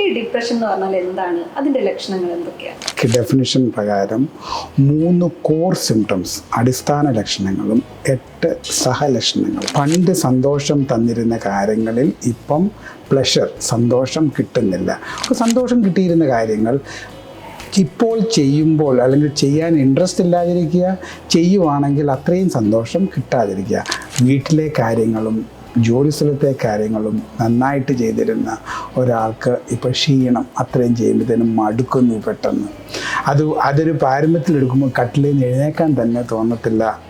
ഈ ഡിപ്രഷൻ എന്ന് പറഞ്ഞാൽ എന്താണ്? അതിന്റെ ലക്ഷണങ്ങൾ എന്തൊക്കെയാണ്? ഡെഫിനിഷൻ പ്രകാരം മൂന്ന് കോർ സിംറ്റംസ് അടിസ്ഥാന ലക്ഷണങ്ങളും എട്ട് സഹലക്ഷണങ്ങളും. പണ്ട് സന്തോഷം തന്നിരുന്ന കാര്യങ്ങളിൽ ഇപ്പം പ്ലഷർ സന്തോഷം കിട്ടുന്നില്ല. അപ്പോൾ സന്തോഷം കിട്ടിയിരുന്ന കാര്യങ്ങൾ ഇപ്പോൾ ചെയ്യുമ്പോൾ അല്ലെങ്കിൽ ചെയ്യാൻ ഇൻട്രസ്റ്റ് ഇല്ലാതിരിക്കുക ചെയ്യുവാണെങ്കിൽ അത്രയും സന്തോഷം കിട്ടാതിരിക്കുക. വീട്ടിലെ കാര്യങ്ങളും ജോലി സ്ഥലത്തെ കാര്യങ്ങളും നന്നായിട്ട് ചെയ്തിരുന്ന ഒരാൾക്ക് ഇപ്പോൾ ക്ഷീണം അത്രയും ചെയ്യുമ്പോഴത്തേനും മടുക്കുന്നു പെട്ടെന്ന്. അത് അതൊരു പാരമ്പര്യത്തിലെടുക്കുമ്പോൾ കട്ടിലിൽ എഴുന്നേക്കാൻ തന്നെ തോന്നത്തില്ല.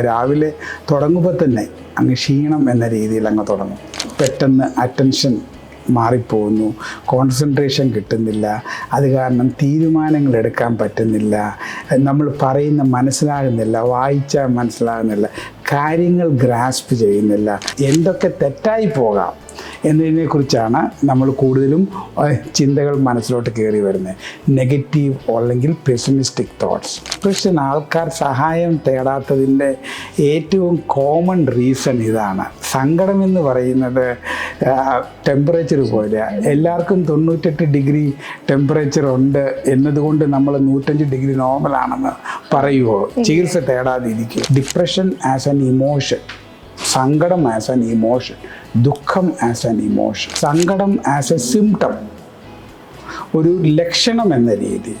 രാവിലെ തുടങ്ങുമ്പോൾ തന്നെ അങ്ങ് ക്ഷീണം എന്ന രീതിയിൽ അങ്ങ് തുടങ്ങും. പെട്ടെന്ന് അറ്റൻഷൻ മാറിപ്പോകുന്നു. കോൺസെൻട്രേഷൻ കിട്ടുന്നില്ല. അത് കാരണം തീരുമാനങ്ങൾ എടുക്കാൻ പറ്റുന്നില്ല. നമ്മൾ പറയുന്ന മനസ്സിലാകുന്നില്ല. വായിച്ചാൽ മനസ്സിലാകുന്നില്ല. കാര്യങ്ങൾ ഗ്രാസ്പ് ചെയ്യുന്നില്ല. എന്തൊക്കെ തെറ്റായി പോകാം. എന്നതിനെക്കുറിച്ചാണ് നമ്മൾ കൂടുതലും ചിന്തകൾ മനസ്സിലോട്ട് കയറി വരുന്നത്. നെഗറ്റീവ് അല്ലെങ്കിൽ പെസിമിസ്റ്റിക് തോട്ട്സ് പക്ഷേ ആൾക്കാർ സഹായം തേടാത്തതിന്റെ ഏറ്റവും കോമൺ റീസൺ ഇതാണ്. സങ്കടം എന്ന് പറയുന്നത് ടെമ്പറേച്ചർ പോലെ എല്ലാവർക്കും തൊണ്ണൂറ്റെട്ട് ഡിഗ്രി ടെമ്പറേച്ചർ ഉണ്ട് എന്നതുകൊണ്ട് നമ്മൾ നൂറ്റഞ്ച് ഡിഗ്രി നോർമലാണെന്ന് പറയുമോ ചികിത്സ തേടാതിരിക്കും ഡിപ്രഷൻ ആസ് ആൻ ഇമോഷൻ സങ്കടം ആസ് ആൻ ഇമോഷൻ ദുഃഖം ആസ് ആൻ ഇമോഷൻ സങ്കടം ആസ് എ സിംറ്റം ഒരു ലക്ഷണം എന്ന രീതി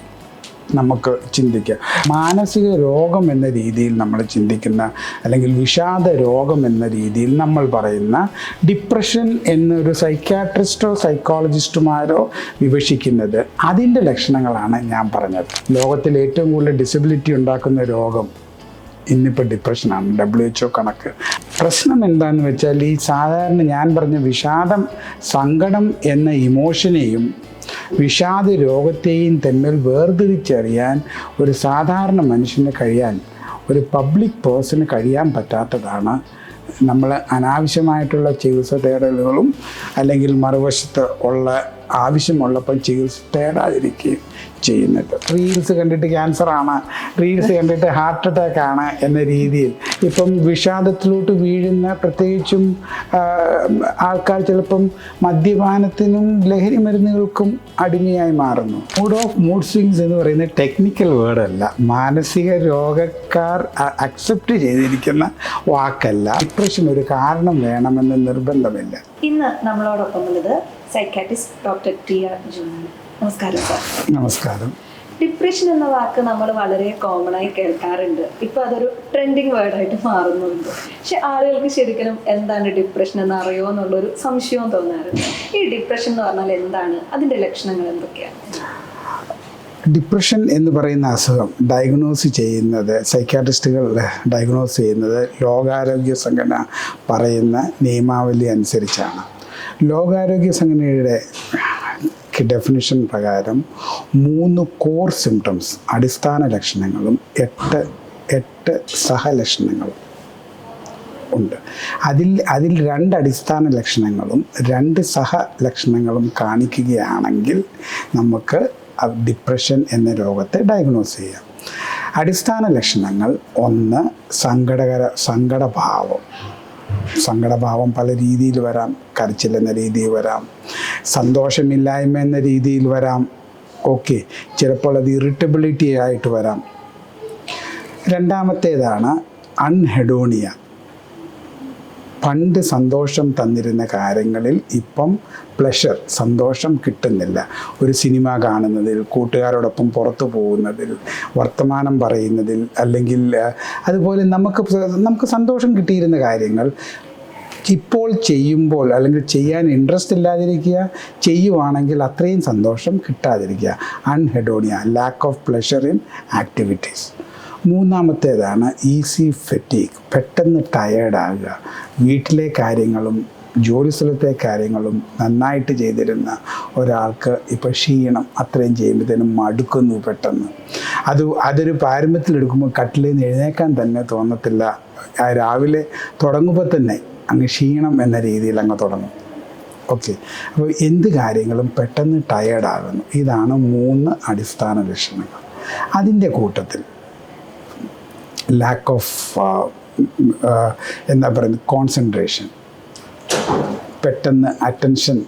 നമുക്ക് ചിന്തിക്കാം. മാനസിക രോഗം എന്ന രീതിയിൽ നമ്മൾ ചിന്തിക്കുന്ന അല്ലെങ്കിൽ വിഷാദ രോഗം എന്ന രീതിയിൽ നമ്മൾ പറയുന്ന ഡിപ്രഷൻ എന്നൊരു സൈക്യാട്രിസ്റ്റോ സൈക്കോളജിസ്റ്റുമാരോ വിവക്ഷിക്കുന്നത് അതിന്റെ ലക്ഷണങ്ങളാണ് ഞാൻ പറഞ്ഞത്. ലോകത്തിൽ ഏറ്റവും കൂടുതൽ ഡിസബിലിറ്റി ഉണ്ടാക്കുന്ന രോഗം ഇന്നിപ്പോൾ ഡിപ്രഷനാണ് ഡബ്ല്യു എച്ച് കണക്ക്. പ്രശ്നം എന്താണെന്ന് വെച്ചാൽ ഈ സാധാരണ ഞാൻ പറഞ്ഞ വിഷാദം സങ്കടം എന്ന ഇമോഷനെയും വിഷാദ രോഗത്തെയും തമ്മിൽ വേർതിരിച്ചറിയാൻ ഒരു സാധാരണ മനുഷ്യന് കഴിയാൻ ഒരു പബ്ലിക് പേഴ്സണ് കഴിയാൻ പറ്റാത്തതാണ് നമ്മൾ അനാവശ്യമായിട്ടുള്ള ചികിത്സ തേടലുകളും അല്ലെങ്കിൽ മറുവശത്ത് ഉള്ള ആവശ്യമുള്ളപ്പോൾ ചികിത്സ തേടാതിരിക്കുകയും ചെയ്യുന്നുണ്ട് റീൽസ് കണ്ടിട്ട് ക്യാൻസർ ആണ് റീൽസ് കണ്ടിട്ട് ഹാർട്ട് അറ്റാക്ക് ആണ് എന്ന രീതിയിൽ. ഇപ്പം വിഷാദത്തിലോട്ട് വീഴുന്ന പ്രത്യേകിച്ചും ആൾക്കാർ ചിലപ്പം മദ്യപാനത്തിനും ലഹരി മരുന്നുകൾക്കും അടിമയായി മാറുന്നു. മൂഡ് ഓഫ് മൂഡ് സ്വിങ്സ് എന്ന് പറയുന്ന ടെക്നിക്കൽ വേർഡല്ല മാനസിക രോഗക്കാർ അക്സെപ്റ്റ് ചെയ്തിരിക്കുന്ന വാക്കല്ല. ഡിപ്രഷൻ ഒരു കാരണം വേണമെന്ന് നിർബന്ധമില്ല. ഇന്ന് നമ്മളോടൊപ്പം ഉള്ളത് സൈക്കാട്രിസ്റ്റ് ഡോക്ടർ ടി ആർ ജോണാണ് നമസ്കാരം സാർ നമസ്കാരം. ഡിപ്രഷൻ എന്ന വാക്ക് നമ്മൾ വളരെ കോമൺ ആയി കേൾക്കാറുണ്ട്. ഇപ്പൊ അതൊരു ട്രെൻഡിങ് വേർഡായിട്ട് മാറുന്നുണ്ട്. പക്ഷെ ആളുകൾക്ക് ശരിക്കും എന്താണ് ഡിപ്രഷൻ എന്ന് അറിയോ എന്നുള്ളൊരു സംശയവും തോന്നാറുണ്ട്. ഈ ഡിപ്രഷൻ എന്ന് പറഞ്ഞാൽ എന്താണ്? അതിന്റെ ലക്ഷണങ്ങൾ എന്തൊക്കെയാണ്? ഡിപ്രഷൻ എന്ന് പറയുന്ന അസുഖം ഡയഗ്നോസ് ചെയ്യുന്നത് സൈക്കാട്രിസ്റ്റുകൾ ഡയഗ്നോസ് ചെയ്യുന്നത് ലോകാരോഗ്യ സംഘടന പറയുന്ന നിയമാവലി അനുസരിച്ചാണ്. ലോകാരോഗ്യ സംഘടനയുടെ ഡെഫിനിഷൻ പ്രകാരം മൂന്ന് കോർ സിംറ്റംസ് അടിസ്ഥാന ലക്ഷണങ്ങളും എട്ട് എട്ട് സഹലക്ഷണങ്ങളും ഉണ്ട്. അതിൽ അതിൽ രണ്ട് അടിസ്ഥാന ലക്ഷണങ്ങളും രണ്ട് സഹ ലക്ഷണങ്ങളും കാണിക്കുകയാണെങ്കിൽ നമുക്ക് ഡിപ്രഷൻ എന്ന രോഗത്തെ ഡയഗ്നോസ് ചെയ്യാം. അടിസ്ഥാന ലക്ഷണങ്ങൾ ഒന്ന് സങ്കടകര സങ്കടഭാവം. സങ്കടഭാവം പല രീതിയിൽ വരാം കരച്ചിൽ രീതിയിൽ വരാം സന്തോഷമില്ലായ്മ എന്ന രീതിയിൽ വരാം ഓക്കെ ചിലപ്പോൾ അത് ഇറിറ്റബിലിറ്റി ആയിട്ട് വരാം. രണ്ടാമത്തേതാണ് അൺഹെഡോണിയ പണ്ട് സന്തോഷം തന്നിരുന്ന കാര്യങ്ങളിൽ ഇപ്പം പ്ലഷർ സന്തോഷം കിട്ടുന്നില്ല. ഒരു സിനിമ കാണുന്നതിൽ കൂട്ടുകാരോടൊപ്പം പുറത്തു പോകുന്നതിൽ വർത്തമാനം പറയുന്നതിൽ അല്ലെങ്കിൽ അതുപോലെ നമുക്ക് നമുക്ക് സന്തോഷം കിട്ടിയിരുന്ന കാര്യങ്ങൾ ഇപ്പോൾ ചെയ്യുമ്പോൾ അല്ലെങ്കിൽ ചെയ്യാൻ ഇൻട്രസ്റ്റ് ഇല്ലാതിരിക്കുക ചെയ്യുവാണെങ്കിൽ അത്രയും സന്തോഷം കിട്ടാതിരിക്കുക. Anhedonia lack of pleasure in activities മൂന്നാമത്തേതാണ് easy fatigue പെട്ടെന്ന് ടയേർഡാകുക വീട്ടിലെ കാര്യങ്ങളും ജോലി സ്ഥലത്തെ കാര്യങ്ങളും നന്നായിട്ട് ചെയ്തിരുന്ന ഒരാൾക്ക് ഇപ്പോൾ ക്ഷീണം അത്രയും ചെയ്യുമ്പോഴത്തേനും മടുക്കുന്നു പെട്ടെന്ന്. അത് അതൊരു പാരമ്പര്യത്തിലെടുക്കുമ്പോൾ കട്ടിലിൽ നിന്ന് എഴുന്നേക്കാൻ തന്നെ തോന്നത്തില്ല. രാവിലെ തുടങ്ങുമ്പോൾ തന്നെ അങ്ങ് ക്ഷീണം എന്ന രീതിയിൽ അങ്ങ് തുടങ്ങും. ഓക്കെ അപ്പോൾ എന്ത് കാര്യങ്ങളും പെട്ടെന്ന് ടയേർഡാകുന്നു ഇതാണ് മൂന്ന് അടിസ്ഥാന ലക്ഷണങ്ങൾ. അതിന്റെ കൂട്ടത്തിൽ ലാക്ക് ഓഫ് എന്താ പറയുന്നത് കോൺസെൻട്രേഷൻ പെട്ടെന്ന് അറ്റൻഷൻ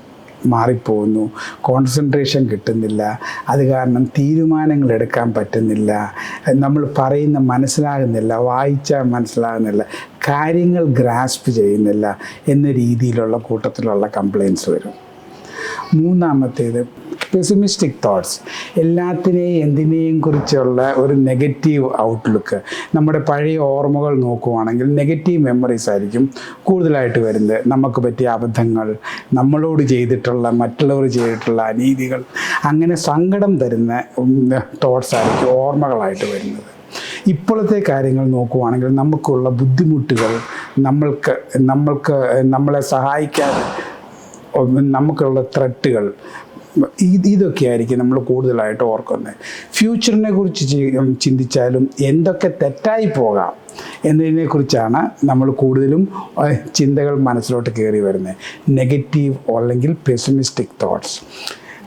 മാറിപ്പോകുന്നു. കോൺസെൻട്രേഷൻ കിട്ടുന്നില്ല. അത് കാരണം തീരുമാനങ്ങൾ എടുക്കാൻ പറ്റുന്നില്ല. നമ്മൾ പറയുന്ന മനസ്സിലാകുന്നില്ല. വായിച്ചാൽ മനസ്സിലാകുന്നില്ല. കാര്യങ്ങൾ ഗ്രാസ്പ് ചെയ്യുന്നില്ല. എന്ന രീതിയിലുള്ള കൂട്ടത്തിലുള്ള കംപ്ലയിൻസ് വരും. മൂന്നാമത്തേത് പെസിമിസ്റ്റിക് തോട്ട്സ് എല്ലാത്തിനെയും എന്തിനേയും കുറിച്ചുള്ള ഒരു നെഗറ്റീവ് ഔട്ട്ലുക്ക് നമ്മുടെ പഴയ ഓർമ്മകൾ നോക്കുവാണെങ്കിൽ നെഗറ്റീവ് മെമ്മറീസ് ആയിരിക്കും കൂടുതലായിട്ട് വരുന്നത്. നമുക്ക് പറ്റിയ അബദ്ധങ്ങൾ നമ്മളോട് ചെയ്തിട്ടുള്ള മറ്റുള്ളവർ ചെയ്തിട്ടുള്ള അനീതികൾ അങ്ങനെ സങ്കടം തരുന്ന തോട്ട്സ് ആയിരിക്കും ഓർമ്മകളായിട്ട് വരുന്നത്. ഇപ്പോഴത്തെ കാര്യങ്ങൾ നോക്കുവാണെങ്കിൽ നമുക്കുള്ള ബുദ്ധിമുട്ടുകൾ നമ്മൾക്ക് നമ്മൾക്ക് നമ്മളെ സഹായിക്കാതെ നമുക്കുള്ള ത്രെട്ടുകൾ ഇതൊക്കെ ആയിരിക്കും നമ്മൾ കൂടുതലായിട്ട് ഓർക്കുന്നത്. ഫ്യൂച്ചറിനെ കുറിച്ച് ചിന്തിച്ചാലും എന്തൊക്കെ തെറ്റായി പോകാം എന്നതിനെക്കുറിച്ചാണ് നമ്മൾ കൂടുതലും ചിന്തകൾ മനസ്സിലോട്ട് കയറി വരുന്നത്. നെഗറ്റീവ് അല്ലെങ്കിൽ പെസിമിസ്റ്റിക് തോട്ട്സ്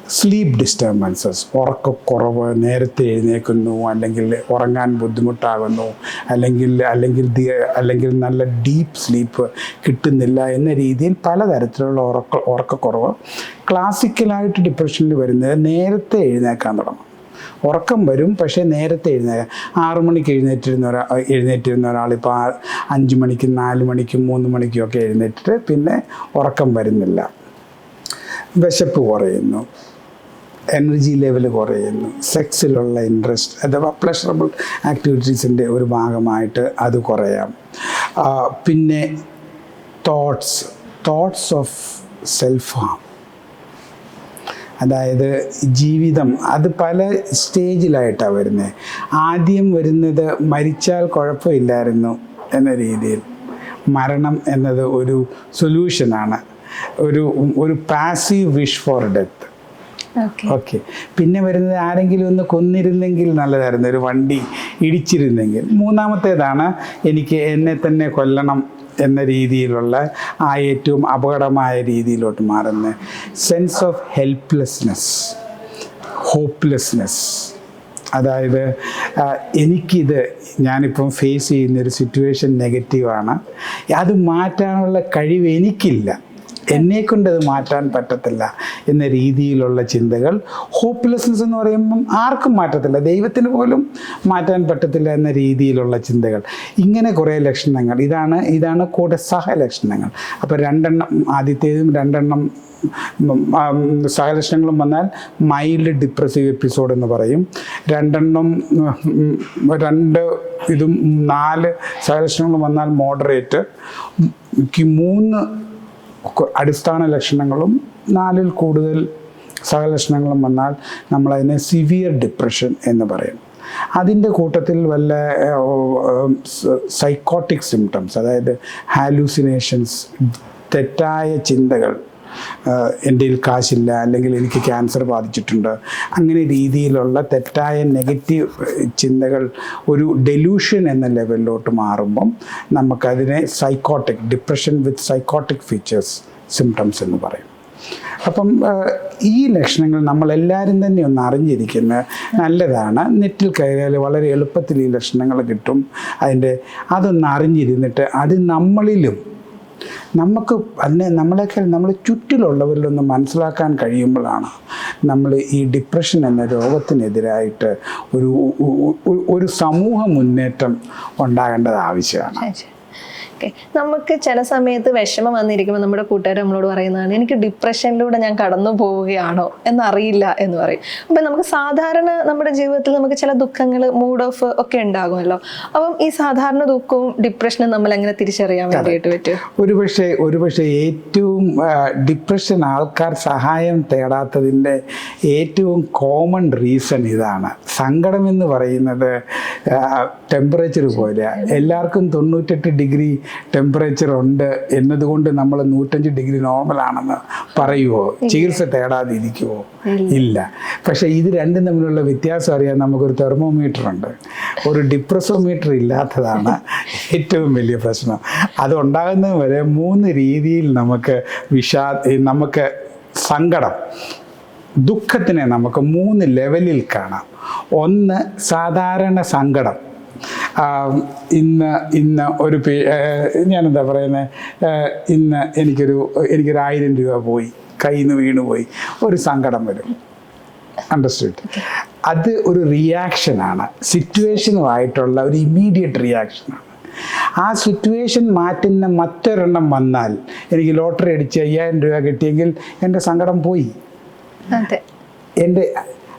സ്ലീപ്പ് ഡിസ്റ്റർബൻസസ് ഉറക്കക്കുറവ് നേരത്തെ എഴുന്നേൽക്കുന്നു അല്ലെങ്കിൽ ഉറങ്ങാൻ ബുദ്ധിമുട്ടാകുന്നു അല്ലെങ്കിൽ അല്ലെങ്കിൽ അല്ലെങ്കിൽ നല്ല ഡീപ്പ് സ്ലീപ്പ് കിട്ടുന്നില്ല എന്ന രീതിയിൽ പലതരത്തിലുള്ള ഉറക്ക ഉറക്കക്കുറവ് ക്ലാസിക്കലായിട്ട് ഡിപ്രഷനിൽ വരുന്നത് നേരത്തെ എഴുന്നേക്കാൻ തുടങ്ങും. ഉറക്കം വരും പക്ഷേ നേരത്തെ എഴുന്നേക്കാം ആറു മണിക്ക് എഴുന്നേറ്റിരുന്ന ഒരാ എഴുന്നേറ്റിരുന്ന ഒരാളിപ്പോൾ ആ അഞ്ച് മണിക്കും നാല് മണിക്കും മൂന്ന് മണിക്കും ഒക്കെ എഴുന്നേറ്റിട്ട് പിന്നെ ഉറക്കം വരുന്നില്ല. വിശപ്പ് കുറയുന്നു. എനർജി ലെവൽ കുറയുന്നു. സെക്സിലുള്ള ഇൻട്രസ്റ്റ് അഥവാ പ്ലഷറബിൾ ആക്ടിവിറ്റീസിന്റെ ഒരു ഭാഗമായിട്ട് അത് കുറയാം. പിന്നെ thoughts thoughts of self harm അതായത് ജീവിതം അത് പല സ്റ്റേജിലായിട്ടാണ് വരുന്നത് ആദ്യം വരുന്നത് മരിച്ചാൽ കുഴപ്പമില്ലായിരുന്നു എന്ന രീതിയിൽ. മരണം എന്നത് ഒരു സൊല്യൂഷനാണ് ഒരു ഒരു passive wish for death okay പിന്നെ വരുന്നത് ആരെങ്കിലും ഒന്ന് കൊന്നിരുന്നെങ്കിൽ നല്ലതായിരുന്നു. ഒരു വണ്ടി ഇടിച്ചിരുന്നെങ്കിൽ. മൂന്നാമത്തേതാണ് എനിക്ക് എന്നെ തന്നെ കൊല്ലണം എന്ന രീതിയിലുള്ള ആ ഏറ്റവും അപകടമായ രീതിയിലോട്ട് മാറുന്നത്. സെൻസ് ഓഫ് ഹെൽപ്ലെസ്നെസ് ഹോപ്പ്ലെസ്നെസ് അതായത് എനിക്കിത് ഞാനിപ്പം ഫേസ് ചെയ്യുന്നൊരു സിറ്റുവേഷൻ നെഗറ്റീവാണ് അത് മാറ്റാനുള്ള കഴിവ് എനിക്കില്ല. എന്നെക്കൊണ്ട് അത് മാറ്റാൻ പറ്റത്തില്ല എന്ന രീതിയിലുള്ള ചിന്തകൾ ഹോപ്പ്ലെസ്നെസ് എന്ന് പറയുമ്പം ആർക്കും മാറ്റത്തില്ല ദൈവത്തിന് പോലും മാറ്റാൻ പറ്റത്തില്ല എന്ന രീതിയിലുള്ള ചിന്തകൾ ഇങ്ങനെ കുറേ ലക്ഷണങ്ങൾ ഇതാണ് ഇതാണ് കൂടെ സഹലക്ഷണങ്ങൾ അപ്പോൾ രണ്ടെണ്ണം ആദ്യത്തേതും രണ്ടെണ്ണം സഹലക്ഷണങ്ങളും വന്നാൽ മൈൽഡ് ഡിപ്രസീവ് എപ്പിസോഡ് എന്ന് പറയും രണ്ടെണ്ണം രണ്ട് ഇതും നാല് സഹലക്ഷണങ്ങളും വന്നാൽ മോഡറേറ്റ് മൂന്ന് അടിസ്ഥാന ലക്ഷണങ്ങളും നാലിൽ കൂടുതൽ സഹലക്ഷണങ്ങളും വന്നാൽ നമ്മളതിനെ സിവിയർ ഡിപ്രഷൻ എന്ന് പറയും. അതിന്റെ കൂട്ടത്തിൽ വല്ല സൈക്കോട്ടിക് സിംറ്റംസ് അതായത് ഹാലൂസിനേഷൻസ് തെറ്റായ ചിന്തകൾ എന്റെ കാശില്ല അല്ലെങ്കിൽ എനിക്ക് ക്യാൻസർ ബാധിച്ചിട്ടുണ്ട്. അങ്ങനെ രീതിയിലുള്ള തെറ്റായ നെഗറ്റീവ് ചിന്തകൾ ഒരു ഡെലൂഷൻ എന്ന ലെവലിലോട്ട് മാറുമ്പം നമുക്കതിനെ psychotic depression with psychotic features symptoms എന്ന് പറയും. അപ്പം ഈ ലക്ഷണങ്ങൾ നമ്മളെല്ലാവരും തന്നെ ഒന്ന് അറിഞ്ഞിരിക്കുന്നത് നല്ലതാണ്. നെറ്റിൽ കയറിയാൽ വളരെ എളുപ്പത്തിൽ ഈ ലക്ഷണങ്ങൾ കിട്ടും. അതിന്റെ അതൊന്ന് അറിഞ്ഞിരുന്നിട്ട് അത് നമ്മളിലും നമുക്ക് അതിനെ നമ്മളെക്കാൾ നമ്മൾ ചുറ്റിലുള്ളവരിലൊന്ന് മനസ്സിലാക്കാൻ കഴിയുമ്പോഴാണ് നമ്മൾ ഈ ഡിപ്രഷൻ എന്ന രോഗത്തിനെതിരായിട്ട് ഒരു ഒരു സമൂഹ മുന്നേറ്റം ഉണ്ടാകേണ്ടത് ആവശ്യമാണ്. ഓക്കെ. നമുക്ക് ചില സമയത്ത് വിഷമം വന്നിരിക്കുമ്പോൾ നമ്മുടെ കൂട്ടുകാർ നമ്മളോട് പറയുന്നതാണ് എനിക്ക് ഡിപ്രഷനിലൂടെ ഞാൻ കടന്നു പോവുകയാണോ എന്നറിയില്ല എന്ന് പറയും. അപ്പം നമുക്ക് സാധാരണ നമ്മുടെ ജീവിതത്തിൽ നമുക്ക് ചില ദുഃഖങ്ങൾ മൂഡ് ഓഫ് ഒക്കെ ഉണ്ടാകുമല്ലോ. അപ്പം ഈ സാധാരണ ദുഃഖവും ഡിപ്രഷനും നമ്മൾ എങ്ങനെ തിരിച്ചറിയാൻ വേണ്ടിയിട്ട് പറ്റും? ഒരുപക്ഷെ ഒരുപക്ഷെ ഏറ്റവും ഡിപ്രഷൻ ആൾക്കാർ സഹായം തേടാത്തതിന്റെ ഏറ്റവും കോമൺ റീസൺ ഇതാണ്. സങ്കടം എന്ന് പറയുന്നത് ടെമ്പറേച്ചർ പോലെ എല്ലാവർക്കും തൊണ്ണൂറ്റെട്ട് ഡിഗ്രി ടെമ്പറേച്ചർ ഉണ്ട് എന്നതുകൊണ്ട് നമ്മൾ നൂറ്റഞ്ച് ഡിഗ്രി നോർമലാണെന്ന് പറയുമോ ചികിത്സ തേടാതെ ഇരിക്കുമോ ഇല്ല. പക്ഷേ ഇത് രണ്ടും തമ്മിലുള്ള വ്യത്യാസം അറിയാൻ നമുക്കൊരു തെർമോമീറ്റർ ഉണ്ട്. ഒരു ഡിപ്രസോമീറ്റർ ഇല്ലാത്തതാണ് ഏറ്റവും വലിയ പ്രശ്നം. അത് ഉണ്ടാകുന്നത് വരെ മൂന്ന് രീതിയിൽ നമുക്ക് വിഷാ നമുക്ക് സങ്കടം ദുഃഖത്തിനെ നമുക്ക് മൂന്ന് ലെവലിൽ കാണാം. ഒന്ന് സാധാരണ സങ്കടം. ഇന്ന് ഇന്ന് ഒരു പേ ഞാനെന്താ പറയുന്നത് ഇന്ന് എനിക്കൊരു എനിക്കൊരു ആയിരം രൂപ പോയി. കയ്യിൽ നിന്ന് വീണുപോയി ഒരു സങ്കടം വരും. അണ്ടർസ്റ്റുഡ് അത് ഒരു റിയാക്ഷനാണ് സിറ്റുവേഷനുമായിട്ടുള്ള ഒരു ഇമ്മീഡിയറ്റ് റിയാക്ഷനാണ് ആ സിറ്റുവേഷൻ മാറ്റുന്ന മറ്റൊരെണ്ണം വന്നാൽ എനിക്ക് ലോട്ടറി അടിച്ച് അയ്യായിരം രൂപ കിട്ടിയെങ്കിൽ എന്റെ സങ്കടം പോയി. എന്റെ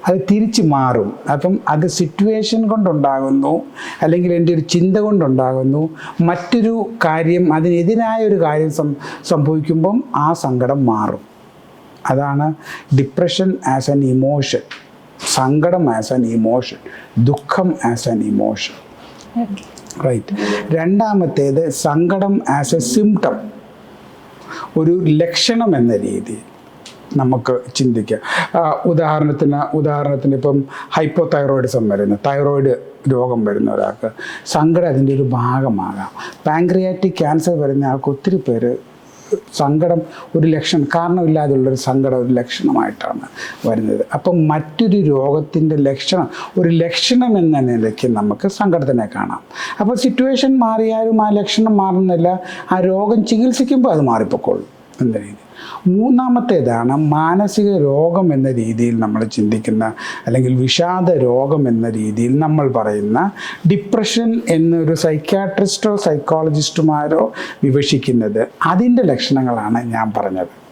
അത് തിരിച്ചു മാറും. അപ്പം അത് സിറ്റുവേഷൻ കൊണ്ടുണ്ടാകുന്നു അല്ലെങ്കിൽ എന്റെ ഒരു ചിന്ത കൊണ്ടുണ്ടാകുന്നു മറ്റൊരു കാര്യം അതിനെതിരായ ഒരു കാര്യം സംഭവിക്കുമ്പം ആ സങ്കടം മാറും. അതാണ് ഡിപ്രഷൻ ആസ് ആൻ ഇമോഷൻ സങ്കടം ആസ് ആൻ ഇമോഷൻ ദുഃഖം ആസ് ആൻ ഇമോഷൻ റൈറ്റ് രണ്ടാമത്തേത് സങ്കടം ആസ് എ സിംറ്റം ഒരു ലക്ഷണം എന്ന രീതിയിൽ. നമുക്ക് ചിന്തിക്കാം. ഉദാഹരണത്തിന് ഉദാഹരണത്തിന് ഇപ്പം ഹൈപ്പോ തൈറോയിഡിസം വരുന്ന തൈറോയിഡ് രോഗം വരുന്ന ഒരാൾക്ക്. സങ്കടം അതിന്റെ ഒരു ഭാഗമാകാം. പാങ്ക്രിയാറ്റിക് ക്യാൻസർ വരുന്ന ആൾക്ക് ഒത്തിരി പേര് സങ്കടം ഒരു ലക്ഷണം കാരണമില്ലാതെയുള്ളൊരു സങ്കടം ഒരു ലക്ഷണമായിട്ടാണ് വരുന്നത്. അപ്പം മറ്റൊരു രോഗത്തിന്റെ ലക്ഷണം ഒരു ലക്ഷണം എന്ന നിലയ്ക്ക് നമുക്ക് സങ്കടത്തിനെ കാണാം. അപ്പോൾ സിറ്റുവേഷൻ മാറിയാലും ആ ലക്ഷണം മാറുന്നില്ല ആ രോഗം ചികിത്സിക്കുമ്പോൾ അത് മാറിപ്പോക്കോളും. എന്ന രീതി മൂന്നാമത്തേതാണ് മാനസിക രോഗം എന്ന രീതിയിൽ നമ്മൾ ചിന്തിക്കുന്ന അല്ലെങ്കിൽ വിഷാദ രോഗം എന്ന രീതിയിൽ നമ്മൾ പറയുന്ന ഡിപ്രഷൻ എന്നൊരു സൈക്യാട്രിസ്റ്റോ സൈക്കോളജിസ്റ്റുമാരോ വിവക്ഷിക്കുന്നത് അതിന്റെ ലക്ഷണങ്ങളാണ് ഞാൻ പറഞ്ഞത്.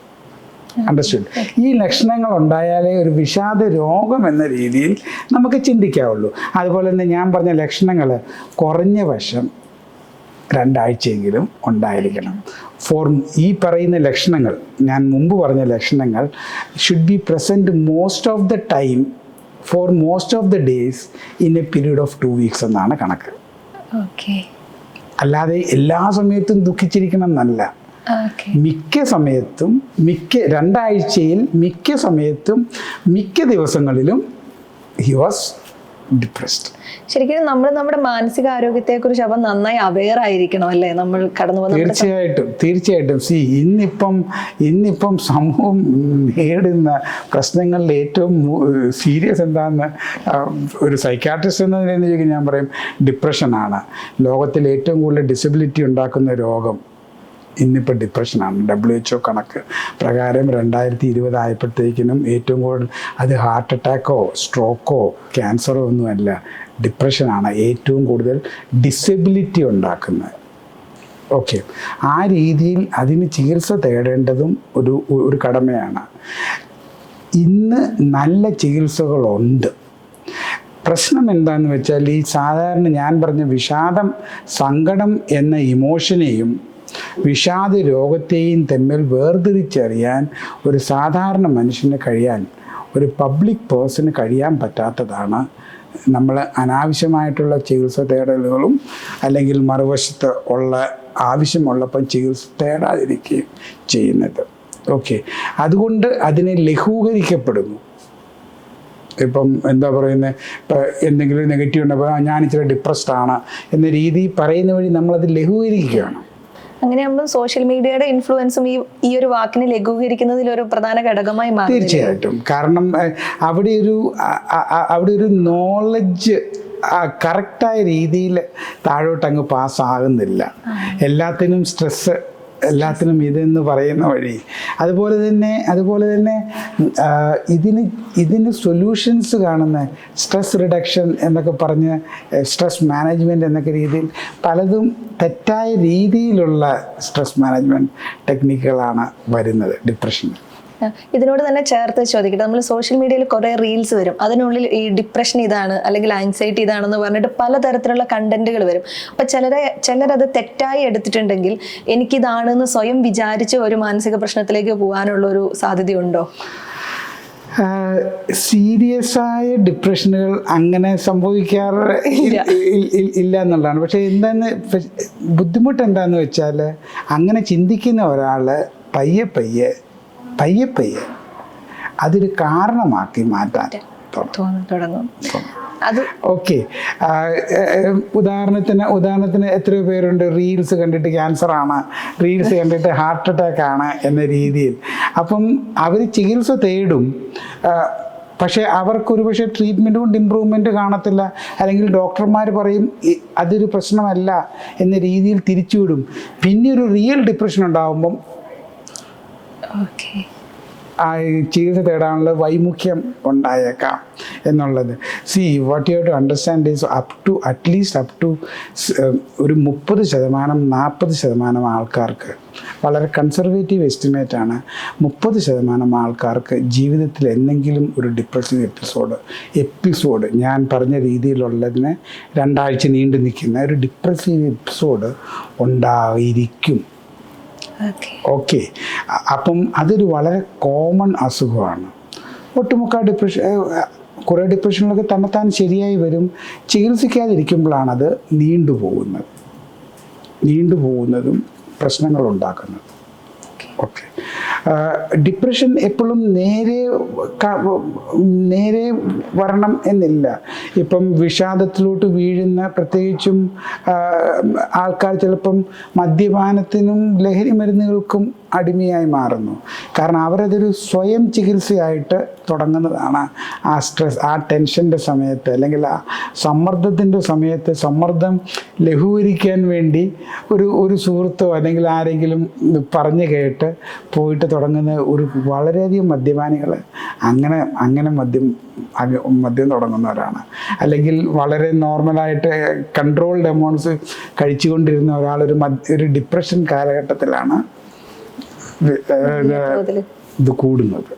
അണ്ടർസ്റ്റുഡ് ഈ ലക്ഷണങ്ങൾ ഉണ്ടായാലേ ഒരു വിഷാദ രോഗം എന്ന രീതിയിൽ നമുക്ക് ചിന്തിക്കാവുള്ളൂ. അതുപോലെ തന്നെ ഞാൻ പറഞ്ഞ ലക്ഷണങ്ങൾ കുറഞ്ഞ വശം രണ്ടാഴ്ചയെങ്കിലും ഉണ്ടായിരിക്കണം. ഫോർ ഈ പറയുന്ന ലക്ഷണങ്ങൾ ഞാൻ മുമ്പ് പറഞ്ഞ ലക്ഷണങ്ങൾ should be present most of the time for most of the days in a period of two weeks എന്നാണ് കണക്ക്. ഓക്കെ അല്ലാതെ എല്ലാ സമയത്തും ദുഃഖിച്ചിരിക്കണം എന്നല്ല. മിക്ക സമയത്തും മിക്ക രണ്ടാഴ്ചയിൽ മിക്ക സമയത്തും മിക്ക ദിവസങ്ങളിലും ഹി വാസ് ഡിപ്രസ്ഡ് ശരിക്കും നമ്മൾ നമ്മുടെ മാനസിക ആരോഗ്യത്തെ കുറിച്ച് അപ്പം നന്നായി അവെയർ ആയിരിക്കണം അല്ലേ? നമ്മൾ കടന്നു പോകുന്ന തീർച്ചയായിട്ടും തീർച്ചയായിട്ടും. സി ഇന്നിപ്പം ഇന്നിപ്പം സമൂഹം നേടുന്ന പ്രശ്നങ്ങളിൽ ഏറ്റവും സീരിയസ് എന്താണെന്ന് ഒരു സൈക്കാട്രിസ്റ്റ് എന്ന നിലയിൽ ചോദിക്കും ഞാൻ പറയും ഡിപ്രഷനാണ് ലോകത്തിൽ ഏറ്റവും കൂടുതൽ ഡിസബിലിറ്റി ഉണ്ടാക്കുന്ന രോഗം. ഇന്നിപ്പോൾ ഡിപ്രഷനാണ് ഡബ്ല്യു എച്ച് ഒ കണക്ക് പ്രകാരം രണ്ടായിരത്തി ഇരുപതായപ്പോഴത്തേക്കിനും ഏറ്റവും കൂടുതൽ അത് ഹാർട്ട് അറ്റാക്കോ സ്ട്രോക്കോ ക്യാൻസറോ ഒന്നുമല്ല ഡിപ്രഷനാണ് ഏറ്റവും കൂടുതൽ ഡിസബിലിറ്റി ഉണ്ടാക്കുന്നത്. ഓക്കെ ആ രീതിയിൽ അതിന് ചികിത്സ തേടേണ്ടതും ഒരു ഒരു കടമയാണ്. ഇന്ന് നല്ല ചികിത്സകളുണ്ട്. പ്രശ്നം എന്താണെന്ന് വെച്ചാൽ ഈ സാധാരണ ഞാൻ പറഞ്ഞ വിഷാദം സങ്കടം എന്ന ഇമോഷനെയും വിഷാദ രോഗത്തെയും തമ്മിൽ വേർതിരിച്ചറിയാൻ ഒരു സാധാരണ മനുഷ്യന് കഴിയാൻ ഒരു പബ്ലിക് പേഴ്സന് കഴിയാൻ പറ്റാത്തതാണ് നമ്മൾ അനാവശ്യമായിട്ടുള്ള ചികിത്സ തേടലുകളും അല്ലെങ്കിൽ മറുവശത്ത് ഉള്ള ആവശ്യമുള്ളപ്പം ചികിത്സ തേടാതിരിക്കുകയും ചെയ്യുന്നത്. ഓക്കെ അതുകൊണ്ട് അതിനെ ലഘൂകരിക്കപ്പെടുന്നു. ഇപ്പം എന്താ പറയുന്നത് ഇപ്പം എന്തെങ്കിലും നെഗറ്റീവ് ഉണ്ടപ്പോൾ ഞാൻ ഇച്ചിരി ഡിപ്രസ്ഡ് ആണ് എന്ന രീതി പറയുന്ന വഴി നമ്മളത് ലഘൂകരിക്കുകയാണ്. അങ്ങനെയാകുമ്പോൾ സോഷ്യൽ മീഡിയയുടെ ഇൻഫ്ലുവൻസും ഈ ഈ ഒരു വാക്കിനെ ലഘൂകരിക്കുന്നതിൽ ഒരു പ്രധാന ഘടകമായി മാറി തീർച്ചയായിട്ടും. കാരണം അവിടെ ഒരു അവിടെ ഒരു നോളജ് കറക്റ്റായ രീതിയിൽ താഴോട്ട് അങ്ങ് പാസ്സാകുന്നില്ല എല്ലാത്തിനും സ്ട്രെസ്സ് എല്ലാത്തിനും ഇതെന്ന് പറയുന്ന വഴി. അതുപോലെ തന്നെ അതുപോലെ തന്നെ ഇതിന് ഇതിന് സൊല്യൂഷൻസ് കാണുന്ന സ്ട്രെസ് റിഡക്ഷൻ എന്നൊക്കെ പറഞ്ഞ് സ്ട്രെസ് മാനേജ്മെന്റ് എന്നൊക്കെ രീതിയിൽ പലതും തെറ്റായ രീതിയിലുള്ള സ്ട്രെസ് മാനേജ്മെന്റ് ടെക്നിക്കുകളാണ് വരുന്നത് ഡിപ്രഷന് ആ, ഇതിനോട് തന്നെ ചേർത്ത് ചോദിക്കട്ടെ. നമ്മൾ സോഷ്യൽ മീഡിയയിൽ കുറേ റീൽസ് വരും. അതിനുള്ളിൽ ഈ ഡിപ്രഷൻ ഇതാണ് അല്ലെങ്കിൽ ആൻസൈറ്റി ഇതാണെന്ന് പറഞ്ഞിട്ട് പലതരത്തിലുള്ള കണ്ടന്റുകൾ വരും. അപ്പൊ ചിലരെ ചിലരത് തെറ്റായി എടുത്തിട്ടുണ്ടെങ്കിൽ എനിക്കിതാണെന്ന് സ്വയം വിചാരിച്ച് ഒരു മാനസിക പ്രശ്നത്തിലേക്ക് പോകാനുള്ള ഒരു സാധ്യതയുണ്ടോ? സീരിയസ് ആയ ഡിപ്രഷനുകൾ അങ്ങനെ സംഭവിക്കാറ് ഇല്ല. എന്നുള്ളതാണ്. പക്ഷേ എന്താന്ന് ബുദ്ധിമുട്ട് എന്താന്ന് വെച്ചാൽ അങ്ങനെ ചിന്തിക്കുന്ന ഒരാൾ പയ്യെ പയ്യെ പയ്യെ പയ്യെ അതൊരു കാരണമാക്കി മാറ്റാൻ തുടങ്ങും. അത് ഓക്കെ. ഉദാഹരണത്തിന് ഉദാഹരണത്തിന് എത്രയോ പേരുണ്ട്. റീൽസ് കണ്ടിട്ട് ക്യാൻസർ ആണ്. റീൽസ് കണ്ടിട്ട് ഹാർട്ട് അറ്റാക്ക് ആണ് എന്ന രീതിയിൽ. അപ്പം അവർ ചികിത്സ തേടും. പക്ഷേ അവർക്ക് ഒരുപക്ഷെ ട്രീറ്റ്മെന്റ് കൊണ്ട് ഇമ്പ്രൂവ്മെന്റ് കാണത്തില്ല. അല്ലെങ്കിൽ ഡോക്ടർമാർ പറയും അതൊരു പ്രശ്നമല്ല എന്ന രീതിയിൽ തിരിച്ചുവിടും. പിന്നെ ഒരു റിയൽ ഡിപ്രഷൻ ഉണ്ടാകുമ്പം ചികിത്സ തേടാനുള്ള വൈമുഖ്യം ഉണ്ടായേക്കാം എന്നുള്ളത്. See what you to understand is up to at least up to ഒരു മുപ്പത് ശതമാനം നാൽപ്പത് ശതമാനം ആൾക്കാർക്ക് വളരെ കൺസർവേറ്റീവ് എസ്റ്റിമേറ്റ് ആണ് മുപ്പത് ശതമാനം ആൾക്കാർക്ക് ജീവിതത്തിൽ എന്തെങ്കിലും ഒരു ഡിപ്രഷൻ എപ്പിസോഡ് എപ്പിസോഡ് ഞാൻ പറഞ്ഞ രീതിയിലുള്ളതിന് രണ്ടാഴ്ച നീണ്ടു നിൽക്കുന്ന ഒരു ഡിപ്രസീവ് എപ്പിസോഡ് ഉണ്ടായിരിക്കും. ഓക്കെ അപ്പം അതൊരു വളരെ കോമൺ അസുഖമാണ്. ഒട്ടുമുക്ക ഡിപ്രഷൻ കുറേ ഡിപ്രഷനിലൊക്കെ തന്നെത്താൻ ശരിയായി വരും. ചികിത്സിക്കാതിരിക്കുമ്പോഴാണത് അത് നീണ്ടുപോകുന്നത് നീണ്ടുപോകുന്നതും പ്രശ്നങ്ങൾ ഉണ്ടാക്കുന്നത് ഓക്കെ ഡിപ്രഷൻ എപ്പോഴും നേരെ നേരെ വരണം എന്നില്ല. ഇപ്പം വിഷാദത്തിലോട്ട് വീഴുന്ന പ്രത്യേകിച്ചും ആൾക്കാർ ചിലപ്പം മദ്യപാനത്തിനും ലഹരി മരുന്നുകൾക്കും അടിമയായി മാറുന്നു. കാരണം അവരതൊരു സ്വയം ചികിത്സയായിട്ട് തുടങ്ങുന്നതാണ് ആ സ്ട്രെസ് ആ ടെൻഷന്റെ സമയത്ത് അല്ലെങ്കിൽ ആ സമ്മർദ്ദത്തിന്റെ സമയത്ത് സമ്മർദ്ദം ലഘൂകരിക്കാൻ വേണ്ടി ഒരു ഒരു സുഹൃത്തോ അല്ലെങ്കിൽ ആരെങ്കിലും പറഞ്ഞു കേട്ട് പോയിട്ട് തുടങ്ങുന്ന ഒരു വളരെയധികം മദ്യപാനികൾ അങ്ങനെ അങ്ങനെ മദ്യം മദ്യം തുടങ്ങുന്നവരാണ്. അല്ലെങ്കിൽ വളരെ നോർമലായിട്ട് കൺട്രോൾഡ് എമൗണ്ട്സ് കഴിച്ചുകൊണ്ടിരുന്ന ഒരാളൊരു മദ് ഒരു ഡിപ്രഷൻ കാലഘട്ടത്തിലാണ് ഇത്, കൂടുന്നത്.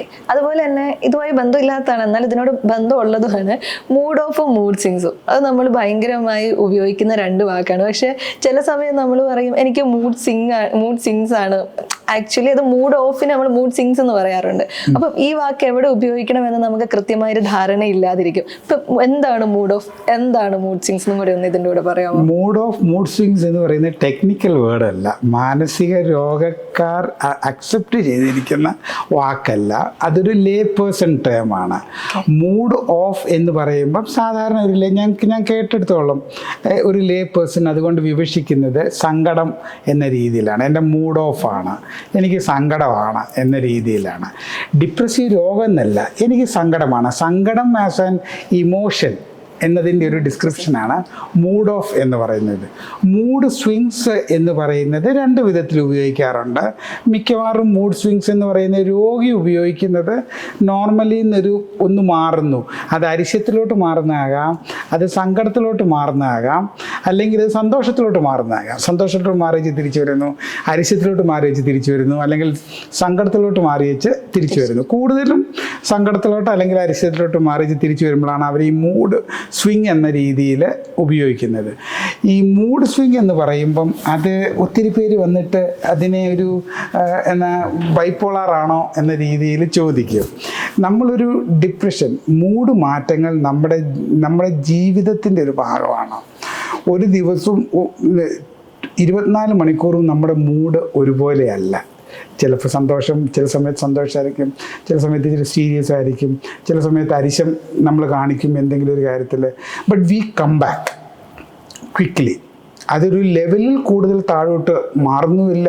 ഓക്കെ. അതുപോലെ തന്നെ ഇതുമായി ബന്ധമില്ലാത്തതാണ്. എന്നാൽ ഇതിനോട് ബന്ധമുള്ളതുമാണ് മൂഡ് ഓഫ് മൂഡ് സിങ്സും അത് നമ്മൾ ഭയങ്കരമായി ഉപയോഗിക്കുന്ന രണ്ട് വാക്കാണ്. പക്ഷേ ചില സമയം നമ്മൾ പറയും എനിക്ക് മൂഡ് സിങ് മൂഡ് സിങ്സ് ആണ്. ആക്ച്വലി അത് മൂഡ് ഓഫിന് നമ്മൾ മൂഡ് സിങ്സ് എന്ന് പറയാറുണ്ട്. അപ്പം ഈ വാക്ക് എവിടെ ഉപയോഗിക്കണമെന്ന് നമുക്ക് കൃത്യമായൊരു ധാരണ ഇല്ലാതിരിക്കും ഇപ്പം എന്താണ് മൂഡ് ഓഫ് എന്താണ് മൂഡ് സിങ്സ് എന്നും കൂടി ഒന്ന് ഇതിന്റെ കൂടെ പറയാമോ? മൂഡ് ഓഫ് മൂഡ് സിങ്സ് എന്ന് പറയുന്നത് ടെക്നിക്കൽ വേർഡ് അല്ല. മാനസിക രോഗക്കാർ അക്സെപ്റ്റ് ചെയ്തിരിക്കുന്ന വാക്കല്ല. അതൊരു ലേ പേഴ്സൺ ടേമാണ് മൂഡ് ഓഫ് എന്ന് പറയുമ്പം സാധാരണ ഒരു ലേ ഞാൻ ഞാൻ കേട്ടെടുത്തോളം ഒരു ലേ പേഴ്സൺ അതുകൊണ്ട് വിവക്ഷിക്കുന്നത് സങ്കടം എന്ന രീതിയിലാണ്. എന്റെ മൂഡ് ഓഫ് ആണ്. എനിക്ക് സങ്കടമാണ് എന്ന രീതിയിലാണ്. ഡിപ്രസീവ് രോഗം എന്നല്ല എനിക്ക് സങ്കടമാണ്. സങ്കടം ആസ് ആൻ ഇമോഷൻ എന്നതിന്റെ ഒരു ഡിസ്ക്രിപ്ഷനാണ് മൂഡ് ഓഫ് എന്ന് പറയുന്നത്. മൂഡ് സ്വിങ്സ് എന്ന് പറയുന്നത് രണ്ട് വിധത്തിൽ ഉപയോഗിക്കാറുണ്ട്. മിക്കവാറും മൂഡ് സ്വിങ്സ് എന്ന് പറയുന്ന രോഗി ഉപയോഗിക്കുന്നത് നോർമലി നിന്നൊരു ഒന്ന് മാറുന്നു. അത് അരിശ്യത്തിലോട്ട് മാറുന്നതാകാം അത് സങ്കടത്തിലോട്ട് മാറുന്നതാകാം അല്ലെങ്കിൽ അത് സന്തോഷത്തിലോട്ട് മാറുന്നതാകാം. സന്തോഷത്തിലോട്ട് മാറി വെച്ച് തിരിച്ചു വരുന്നു അരിശ്യത്തിലോട്ട് മാറി വെച്ച് തിരിച്ചു വരുന്നു അല്ലെങ്കിൽ സങ്കടത്തിലോട്ട് മാറി വെച്ച് തിരിച്ചു വരുന്നു. കൂടുതലും സങ്കടത്തിലോട്ട് അല്ലെങ്കിൽ അരിശ്യത്തിലോട്ട് മാറി വെച്ച് തിരിച്ചു വരുമ്പോഴാണ് അവർ ഈ മൂഡ് സ്വിങ് എന്ന രീതിയിൽ ഉപയോഗിക്കുന്നത്. ഈ മൂഡ് സ്വിങ് എന്ന് പറയുമ്പം അത് ഒത്തിരി പേര് വന്നിട്ട് അതിനെ ഒരു എന്നാ ബൈപ്പോളാർ ആണോ എന്ന രീതിയിൽ ചോദിക്കും. നമ്മളൊരു ഡിപ്രഷൻ മൂഡ് മാറ്റങ്ങൾ നമ്മുടെ നമ്മുടെ ജീവിതത്തിന്റെ ഒരു ഭാഗമാണ്. ഒരു ദിവസവും ഇരുപത്തിനാല് മണിക്കൂറും നമ്മുടെ മൂഡ് ഒരുപോലെയല്ല. ചിലപ്പോൾ സന്തോഷം ചില സമയത്ത് സന്തോഷമായിരിക്കും ചില സമയത്ത് ഇച്ചിരി സീരിയസ് ആയിരിക്കും ചില സമയത്ത് അരിശം നമ്മൾ കാണിക്കും എന്തെങ്കിലും ഒരു കാര്യത്തിൽ but we come back quickly അതൊരു ലെവലിൽ കൂടുതൽ താഴോട്ട് മാറുന്നുമില്ല.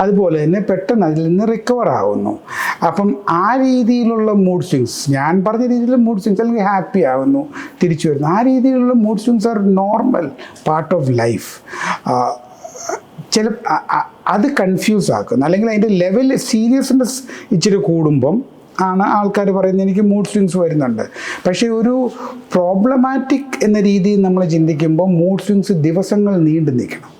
അതുപോലെ തന്നെ പെട്ടെന്ന് അതിൽ നിന്ന് റിക്കവർ ആവുന്നു. അപ്പം ആ രീതിയിലുള്ള മൂഡ് സ്വിങ്സ് ഞാൻ പറഞ്ഞ രീതിയിലുള്ള മൂഡ് സ്വിങ്സ് അല്ലെങ്കിൽ ഹാപ്പി ആവുന്നു തിരിച്ചു വരുന്നു. ആ രീതിയിലുള്ള mood swings are normal part of life ചില അത് കൺഫ്യൂസ് ആക്കുന്ന അല്ലെങ്കിൽ അതിന്റെ ലെവൽ സീരിയസ്നെസ് ഇച്ചിരി കൂടുമ്പം ആണ് ആൾക്കാർ പറയുന്നത് എനിക്ക് മൂഡ് സ്വിങ്സ് വരുന്നുണ്ട്. പക്ഷേ ഒരു പ്രോബ്ലമാറ്റിക് എന്ന രീതിയിൽ നമ്മൾ ചിന്തിക്കുമ്പോൾ മൂഡ് സ്വിങ്സ് ദിവസങ്ങൾ നീണ്ടു നിൽക്കണം.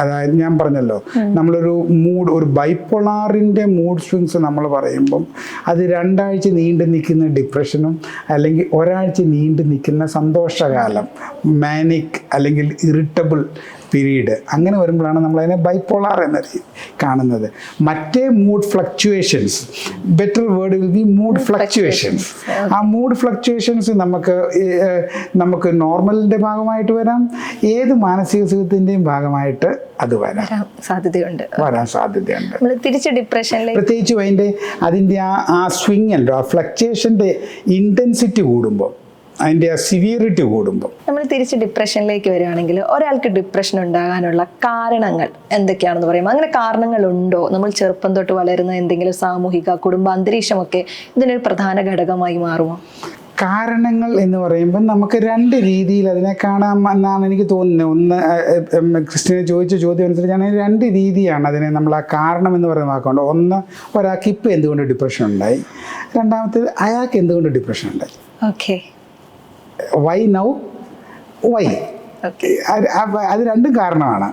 അതായത് ഞാൻ പറഞ്ഞല്ലോ നമ്മളൊരു മൂഡ് ഒരു ബൈപ്പൊളാറിന്റെ മൂഡ് സ്വിങ്സ് നമ്മൾ പറയുമ്പം അത് രണ്ടാഴ്ച നീണ്ടു നിൽക്കുന്ന ഡിപ്രഷനും അല്ലെങ്കിൽ ഒരാഴ്ച നീണ്ടു നിൽക്കുന്ന സന്തോഷകാലം മാനിക് അല്ലെങ്കിൽ ഇറിറ്റബിൾ പീരീഡ്. അങ്ങനെ വരുമ്പോഴാണ് നമ്മളതിനെ ബൈപ്പോളാർ എന്ന രീതി കാണുന്നത്. മറ്റേ mood fluctuations better word will be mood fluctuations ആ മൂഡ് ഫ്ലക്ച്വേഷൻസ് നമുക്ക് നമുക്ക് നോർമലിന്റെ ഭാഗമായിട്ട് വരാം ഏത് മാനസിക സുഖത്തിന്റെയും ഭാഗമായിട്ട് അത് വരാം. സാധ്യതയുണ്ട്. വരാൻ സാധ്യതയുണ്ട്. തിരിച്ച് ഡിപ്രഷനിലേക്ക് പ്രത്യേകിച്ച് അതിന്റെ അതിന്റെ ആ ആ സ്വിങ് ഉണ്ടോ ആ ഫ്ലക്ച്വേഷന്റെ ഇന്റൻസിറ്റി കൂടുമ്പോൾ അതിന്റെ ആ സിവിയറിറ്റി കൂടുമ്പോൾ നമ്മൾ തിരിച്ച് ഡിപ്രഷനിലേക്ക് വരികയാണെങ്കിൽ ഒരാൾക്ക് ഡിപ്രഷൻ ഉണ്ടാകാനുള്ള കാരണങ്ങൾ എന്തൊക്കെയാണെന്ന് പറയുമ്പോൾ അങ്ങനെ കാരണങ്ങൾ ഉണ്ടോ നമ്മൾ ചെറുപ്പം തൊട്ട് വളരുന്ന എന്തെങ്കിലും സാമൂഹിക കുടുംബ അന്തരീക്ഷമൊക്കെ ഇതിനൊരു പ്രധാന ഘടകമായി മാറുമോ? കാരണങ്ങൾ എന്ന് പറയുമ്പോൾ നമുക്ക് രണ്ട് രീതിയിൽ അതിനെ കാണാം എന്നാണ് എനിക്ക് തോന്നുന്നത്. ഒന്ന് ക്രിസ്ത്യനെ ചോദിച്ച ചോദ്യം അനുസരിച്ച് ഞാൻ രണ്ട് രീതിയാണ് അതിനെ നമ്മൾ ആ കാരണം എന്ന് പറയുന്നത് വാക്കുകൊണ്ട് ഒന്ന് ഒരാൾക്ക് ഇപ്പം എന്തുകൊണ്ട് ഡിപ്രഷൻ ഉണ്ടായി? രണ്ടാമത്തേത് അയാൾക്ക് എന്തുകൊണ്ട് ഡിപ്രഷൻ ഉണ്ടായി? ഓക്കെ വൈ നൗ വൈ അത് രണ്ടും കാരണമാണ്.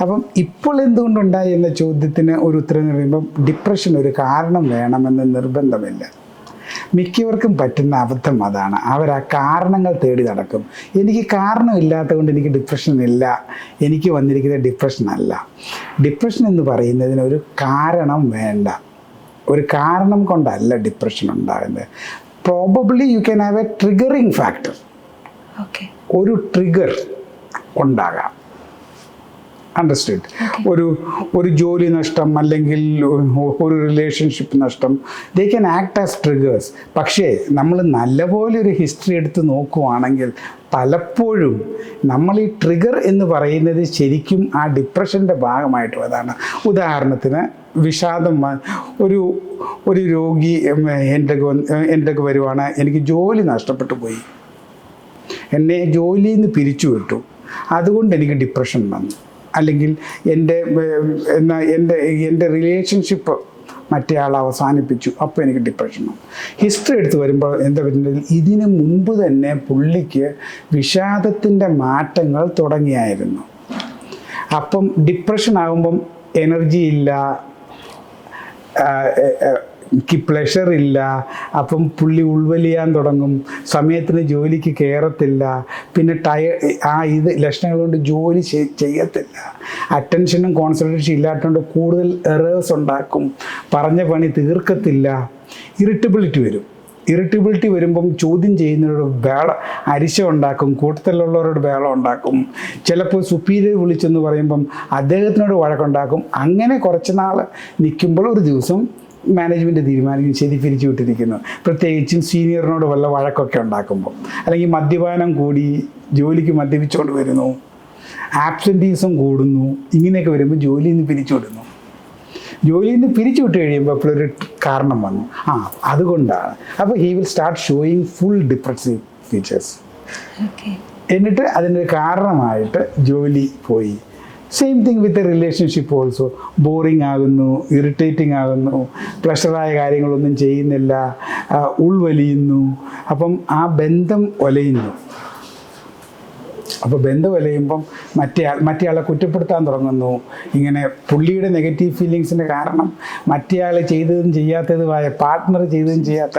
അപ്പം ഇപ്പോൾ എന്തുകൊണ്ടുണ്ടായി എന്ന ചോദ്യത്തിന് ഒരു ഉത്തരം എന്ന് പറയുമ്പോൾ ഡിപ്രഷൻ ഒരു കാരണം വേണമെന്ന് നിർബന്ധമില്ല. മിക്കവർക്കും പറ്റുന്ന അബദ്ധം അതാണ്. അവർ ആ കാരണങ്ങൾ തേടി നടക്കും. എനിക്ക് കാരണമില്ലാത്തത് കൊണ്ട് എനിക്ക് ഡിപ്രഷൻ ഇല്ല. എനിക്ക് വന്നിരിക്കുന്നത് ഡിപ്രഷൻ അല്ല. ഡിപ്രഷൻ എന്ന് പറയുന്നതിന് ഒരു കാരണം വേണ്ട. ഒരു കാരണം കൊണ്ടല്ല ഡിപ്രഷൻ ഉണ്ടാകുന്നത്. Probably you can have a triggering factor ഒരു ട്രിഗർ ഉണ്ടാകാം. അണ്ടർസ്റ്റുഡ് ഒരു ഒരു ജോലി നഷ്ടം അല്ലെങ്കിൽ ഒരു റിലേഷൻഷിപ്പ് നഷ്ടം they can act as triggers പക്ഷേ നമ്മൾ നല്ലപോലെ ഒരു ഹിസ്റ്ററി എടുത്ത് നോക്കുവാണെങ്കിൽ പലപ്പോഴും നമ്മൾ ഈ ട്രിഗർ എന്ന് പറയുന്നത് ശരിക്കും ആ ഡിപ്രഷന്റെ ഭാഗമായിട്ടുള്ളതാണ് ഉദാഹരണത്തിന് വിഷാദം ഒരു ഒരു രോഗി എന്റെ എന്റെ വരുവാണ് എനിക്ക് ജോലി നഷ്ടപ്പെട്ടു പോയി. എന്നെ ജോലിയിൽ നിന്ന് പിരിച്ചു വിട്ടു അതുകൊണ്ട് എനിക്ക് ഡിപ്രഷൻ വന്നു. അല്ലെങ്കിൽ എന്റെ എന്നാ എന്റെ എന്റെ റിലേഷൻഷിപ്പ് മറ്റേ ആൾ അവസാനിപ്പിച്ചു. അപ്പോൾ എനിക്ക് ഡിപ്രഷൻ വന്നു. ഹിസ്റ്ററി എടുത്ത് വരുമ്പോൾ എന്താ പറ്റുന്നത്? ഇതിനു മുമ്പ് തന്നെ പുള്ളിക്ക് വിഷാദത്തിന്റെ മാറ്റങ്ങൾ തുടങ്ങിയായിരുന്നു. അപ്പം ഡിപ്രഷൻ ആകുമ്പം എനർജി ഇല്ല. എനിക്ക് പ്ലഷർ ഇല്ല. അപ്പം പുള്ളി ഉൾവലിയാൻ തുടങ്ങും. സമയത്തിന് ജോലിക്ക് കയറത്തില്ല പിന്നെ ടയ ആ ഇത് ലക്ഷണങ്ങൾ കൊണ്ട് ജോലി ചെയ്യത്തില്ല. അറ്റൻഷനും കോൺസെൻട്രേഷൻ ഇല്ലാത്തതുകൊണ്ട് കൂടുതൽ എറേഴ്സ് ഉണ്ടാക്കും. പറഞ്ഞ പണി തീർക്കത്തില്ല. ഇറിറ്റബിലിറ്റി വരും. ഇറിറ്റബിലിറ്റി വരുമ്പം ചോദ്യം ചെയ്യുന്നവരോട് ബേള അരിശ ഉണ്ടാക്കും. കൂട്ടത്തിലുള്ളവരോട് ബേളം ഉണ്ടാക്കും. ചിലപ്പോൾ സുപ്പീരിയർ വിളിച്ചെന്ന് പറയുമ്പം അദ്ദേഹത്തിനോട് വഴക്കുണ്ടാക്കും. അങ്ങനെ കുറച്ച് നാൾ നിൽക്കുമ്പോൾ ഒരു ദിവസം മാനേജ്മെന്റ് തീരുമാനിക്കും ശരി പിരിച്ചു വിട്ടിരിക്കുന്നു. പ്രത്യേകിച്ചും സീനിയറിനോട് വല്ല വഴക്കൊക്കെ ഉണ്ടാക്കുമ്പോൾ. അല്ലെങ്കിൽ മദ്യപാനം കൂടി ജോലിക്ക് മദ്യപിച്ചുകൊണ്ട് വരുന്നു. ആബ്സെന്റീസും കൂടുന്നു. ഇങ്ങനെയൊക്കെ വരുമ്പോൾ ജോലിയിൽ നിന്ന് പിരിച്ചു വിടുന്നു. ജോലിയിൽ നിന്ന് പിരിച്ചു വിട്ട് കഴിയുമ്പോൾ അപ്പോഴൊരു കാരണം വന്നു. ആ അതുകൊണ്ടാണ്. അപ്പോൾ he will start showing full depressive features എന്നിട്ട് അതിന്റെ കാരണമായിട്ട് ജോലി പോയി. Same thing with relationship also boring ആകുന്നു ഇറിറ്റേറ്റിംഗ് ആകുന്നു പ്ലഷറായ കാര്യങ്ങളൊന്നും ചെയ്യുന്നില്ല ഉൾവലിയുന്നു. അപ്പം ആ ബന്ധം ഒലയുന്നു. അപ്പോൾ ബന്ധം വലയുമ്പം മറ്റേ ആൾ മറ്റേ ആളെ കുറ്റപ്പെടുത്താൻ തുടങ്ങുന്നു. ഇങ്ങനെ പുള്ളിയുടെ നെഗറ്റീവ് ഫീലിങ്സിന്റെ കാരണം മറ്റേ ആൾ ചെയ്തതും ചെയ്യാത്തതുമായ പാർട്ട്ണർ ചെയ്തതും ചെയ്യാത്ത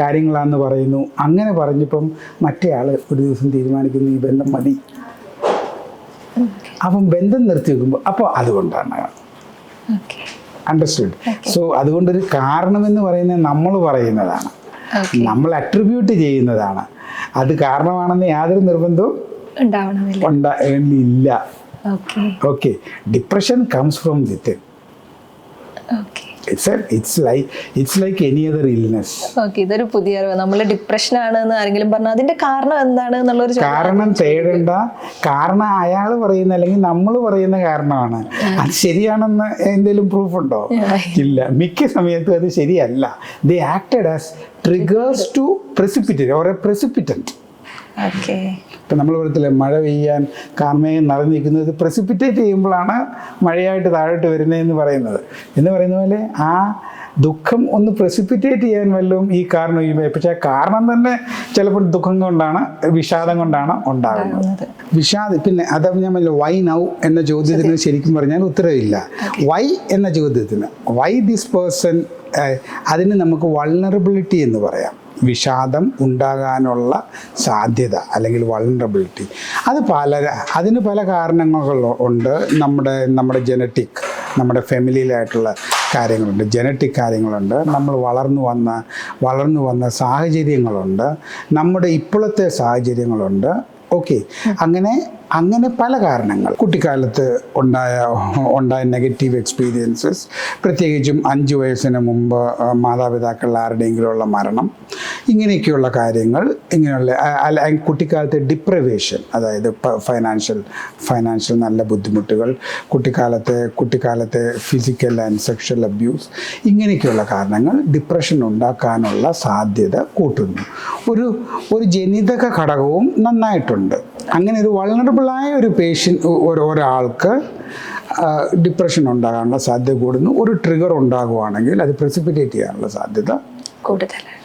കാര്യങ്ങളാണെന്ന് പറയുന്നു. അങ്ങനെ പറഞ്ഞപ്പം മറ്റേ ആൾ ഒരു ദിവസം തീരുമാനിക്കുന്നു ഈ ബന്ധം മതി. അപ്പം ബന്ധം നിർത്തി വെക്കുമ്പോൾ അപ്പോൾ അതുകൊണ്ടാണ്. അണ്ടർസ്റ്റുഡ് സോ അതുകൊണ്ടൊരു കാരണമെന്ന് പറയുന്നത് നമ്മൾ പറയുന്നതാണ്. നമ്മൾ അട്രിബ്യൂട്ട് ചെയ്യുന്നതാണ്. അത് കാരണമാണെന്ന് യാതൊരു നിർബന്ധവും ഇല്ല okay. Okay depression comes from with okay. It's it's like it's like any other illness okay ഇതൊരു പുതിയ അറിവ്. നമ്മൾ ഡിപ്രഷൻ ആണ് എന്ന് ആരെങ്കിലും പറഞ്ഞു അതിന്റെ കാരണം എന്താണ് എന്നുള്ളൊരു കാരണം തേടേണ്ട. കാരണം അയാൾ പറയുന്ന അല്ലെങ്കിൽ നമ്മൾ പറയുന്ന കാരണമാണ്. അത് ശരിയാണെന്ന് എന്തെങ്കിലും പ്രൂഫ് ഉണ്ടോ? ഇല്ല. മിക്ക സമയത്തും അത് ശരിയല്ല. The acted as triggers to precipitate or a precipitant ഇപ്പം നമ്മൾ പറയത്തില്ലേ മഴ പെയ്യാൻ കാർമേയം നിറഞ്ഞു നിൽക്കുന്നത് പ്രസിപ്പിറ്റേറ്റ് ചെയ്യുമ്പോഴാണ് മഴയായിട്ട് താഴോട്ട് വരുന്നതെന്ന് പറയുന്നത്. എന്ന് പറയുന്ന പോലെ ആ ദുഃഖം ഒന്ന് പ്രസിപ്പിറ്റേറ്റ് ചെയ്യാൻ വല്ലതും ഈ കാരണം ഈ പക്ഷേ ആ കാരണം തന്നെ ചിലപ്പോൾ ദുഃഖം കൊണ്ടാണ് വിഷാദം കൊണ്ടാണ് ഉണ്ടാകുന്നത്. വിഷാദം പിന്നെ അത് ഞാൻ പറഞ്ഞ വൈ നൗ എന്ന ചോദ്യത്തിന് ശരിക്കും പറഞ്ഞാൽ ഉത്തരവില്ല. വൈ എന്ന ചോദ്യത്തിന് വൈ ദിസ് പേഴ്സൺ അതിന് നമുക്ക് വൾണറബിലിറ്റി എന്ന് പറയാം. വിഷാദം ഉണ്ടാകാനുള്ള സാധ്യത അല്ലെങ്കിൽ വൾണറബിലിറ്റി അത് പല അതിന് പല കാരണങ്ങൾ ഉണ്ട്. നമ്മുടെ നമ്മുടെ ജനറ്റിക് നമ്മുടെ ഫാമിലിയിലായിട്ടുള്ള കാര്യങ്ങളുണ്ട്. ജനറ്റിക് കാര്യങ്ങളുണ്ട്. നമ്മൾ വളർന്നു വന്ന വളർന്നു വന്ന സാഹചര്യങ്ങളുണ്ട്. നമ്മുടെ ഇപ്പോഴത്തെ സാഹചര്യങ്ങളുണ്ട്. ഓക്കെ അങ്ങനെ അങ്ങനെ പല കാരണങ്ങൾ. കുട്ടിക്കാലത്ത് ഉണ്ടായ ഉണ്ടായ നെഗറ്റീവ് എക്സ്പീരിയൻസസ് പ്രത്യേകിച്ചും അഞ്ച് വയസ്സിന് മുമ്പ് മാതാപിതാക്കൾ മാതാപിതാക്കളിൽ ആരുടെയെങ്കിലും ഉള്ള മരണം ഇങ്ങനെയൊക്കെയുള്ള കാര്യങ്ങൾ ഇങ്ങനെയുള്ള കുട്ടിക്കാലത്തെ ഡിപ്രവേഷൻ അതായത് ഫൈനാൻഷ്യൽ ഫൈനാൻഷ്യൽ നല്ല ബുദ്ധിമുട്ടുകൾ കുട്ടിക്കാലത്തെ കുട്ടിക്കാലത്തെ ഫിസിക്കൽ ആൻഡ് സെക്ഷൽ അബ്യൂസ് ഇങ്ങനെയൊക്കെയുള്ള കാരണങ്ങൾ ഡിപ്രഷൻ ഉണ്ടാക്കാനുള്ള സാധ്യത കൂട്ടുന്നു. ഒരു ഒരു ജനിതക ഘടകവും നന്നായിട്ടുണ്ട്. അങ്ങനെ ഒരു വളണറബിളായ ഒരു പേഷ്യൻ ഒരാൾക്ക് ഡിപ്രഷൻ ഉണ്ടാകാനുള്ള സാധ്യത കൂടുന്നു. ഒരു ട്രിഗർ ഉണ്ടാകുവാണെങ്കിൽ അത് പ്രസിപ്പിറ്റേറ്റ് ചെയ്യാനുള്ള സാധ്യത കൂടുതലാണ്.